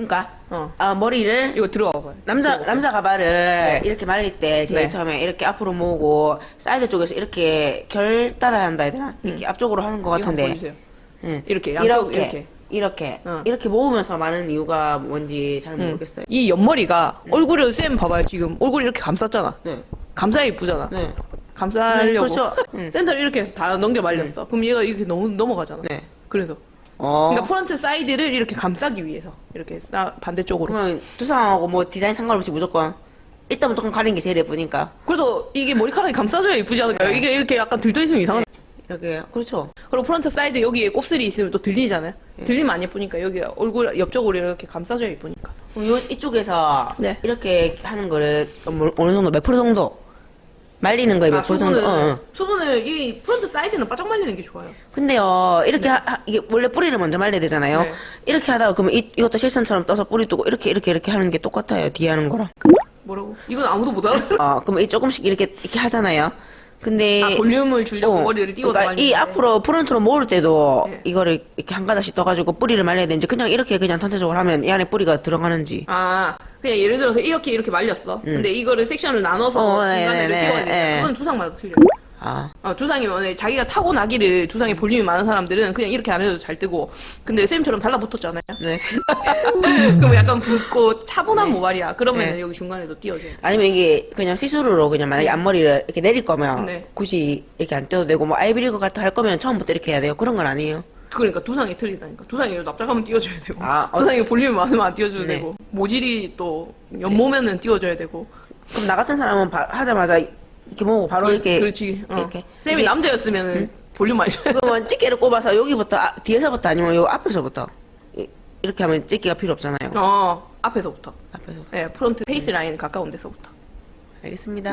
그러니까 어. 아, 머리를 이거 들어가 봐요. 남자 남자 가발을 이렇게 말릴 때 제일 네. 처음에 이렇게 앞으로 모으고 사이드 쪽에서 이렇게 결 따라야 한다 해야 되나? 이렇게 앞쪽으로 하는 것 음. 같은데 보여주세요. 응. 이렇게, 양쪽 이렇게 이렇게. 이렇게 어. 이렇게 모으면서 많은 이유가 뭔지 잘 모르겠어요. 이 옆머리가 얼굴을 쌤 봐봐요 지금 얼굴 이렇게 감쌌잖아. 네. 감싸야 이쁘잖아. 네. 감싸려고. 네, 그렇죠. 음. 센터를 이렇게 해서 다 넘겨 말렸어. 그럼 얘가 이렇게 너무 넘어가잖아. 네. 그래서. 어. 그러니까 프론트 사이드를 이렇게 감싸기 위해서 이렇게 싸 반대쪽으로. 그러면 두상하고 뭐 디자인 상관없이 무조건 일단 무조건 가리는 게 제일 예쁘니까 그래도 이게 머리카락이 감싸줘야 이쁘지 않을까요? 이게 이렇게 약간 들떠 있으면 이상하죠. 이렇게 그렇죠. 그리고 프론트 사이드 여기에 곱슬이 있으면 또 들리잖아요. 들리면 안 예쁘니까 여기 얼굴 옆쪽으로 이렇게 감싸줘야 예쁘니까. 그럼 요 이쪽에서 네. 이렇게 하는 거를 뭐 어느 정도 몇 프로 정도 말리는 거에 몇 아, 수분을 정도? 어, 어. 수분을 이 프론트 사이드는 바짝 말리는 게 좋아요. 근데요 이렇게 하, 하- 이게 원래 뿌리를 먼저 말려야 되잖아요. 네. 이렇게 하다가 그러면 이, 이것도 실선처럼 떠서 뿌리 뜨고 이렇게 이렇게 이렇게 하는 게 똑같아요. 뒤에 하는 거랑. 뭐라고? 이건 아무도 못 알아. 어 그러면 이 조금씩 이렇게 이렇게 하잖아요. 근데 아, 볼륨을 주려고 어, 머리를 띄워서 그러니까 이 말리는데. 앞으로 프론트로 모을 때도 네. 이거를 이렇게 한 가닥씩 떠가지고 뿌리를 말려야 되는지 그냥 이렇게 그냥 전체적으로 하면 이 안에 뿌리가 들어가는지. 아, 그냥 예를 들어서 이렇게 이렇게 말렸어. 근데 이거를 섹션을 나눠서 어, 중간에 네네네, 띄워야 돼. 네. 그건 두상마다 틀려. 아 어, 두상이 만약에 자기가 타고 나기를 두상에 볼륨이 많은 사람들은 그냥 이렇게 안 해도 잘 뜨고. 근데 쌤처럼 달라붙었잖아요. 네. 그럼 약간 붓고 차분한 모발이야. 그러면 네. 여기 중간에도 띄워줘야 돼. 아니면 이게 그냥 시스루로 그냥 만약에 앞머리를 이렇게 내릴 거면 네. 굳이 이렇게 안 떼도 되고 뭐것 같아 할 거면 처음부터 이렇게 해야 돼요. 그런 건 아니에요. 그러니까 두상이 틀리다니까. 두상이 납작하면 띄워줘야 되고. 아, 어. 두상이 볼륨이 많으면 안 띄워줘야 네. 되고. 모질이 또 연모면은 띄워줘야 되고. 그럼 나 같은 사람은 바- 하자마자 이렇게 모으고 바로 그- 이렇게 그렇지. 어. 이렇게 쌤이 이게- 남자였으면 은 볼륨 많이 줘야 돼. 그러면 집게를 꼽아서 여기부터 아, 뒤에서부터 아니면 요 앞에서부터 이- 이렇게 하면 집게가 필요 없잖아요. 어, 앞에서부터. 앞에서 네, 프론트 페이스 라인 가까운 데서부터. 알겠습니다.